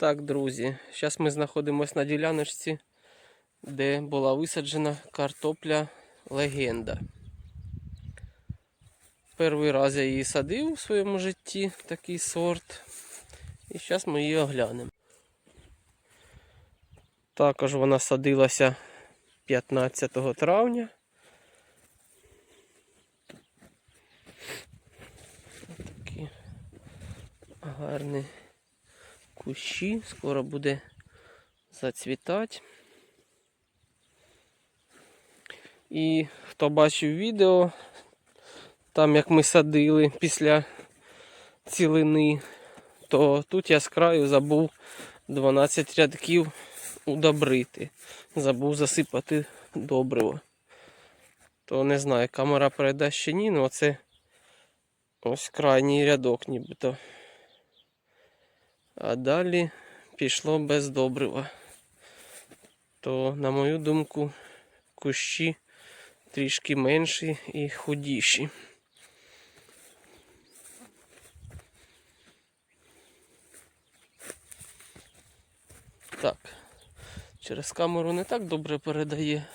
Так, друзі, зараз ми знаходимося на діляночці, де була висаджена картопля легенда. Перший раз я її садив у своєму житті, такий сорт. І зараз ми її оглянемо. Також вона садилася 15 травня. Такі гарні кущі, скоро буде зацвітати. І хто бачив відео, там як ми садили після цілини, то тут я з краю забув 12 рядків удобрити. Забув засипати добриво. То не знаю, камера передасть чи ні, але оце ось крайній рядок нібито. А далі пішло без добрива. То, на мою думку, кущі трішки менші і худіші. Так, через камеру не так добре передає,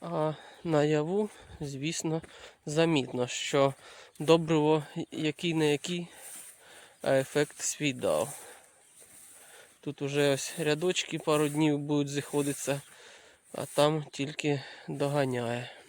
а наяву, звісно, замітно, що добриво який не який, а ефект свій дав. Тут уже ось рядочки пару днів будуть заходитися, а там тільки доганяє.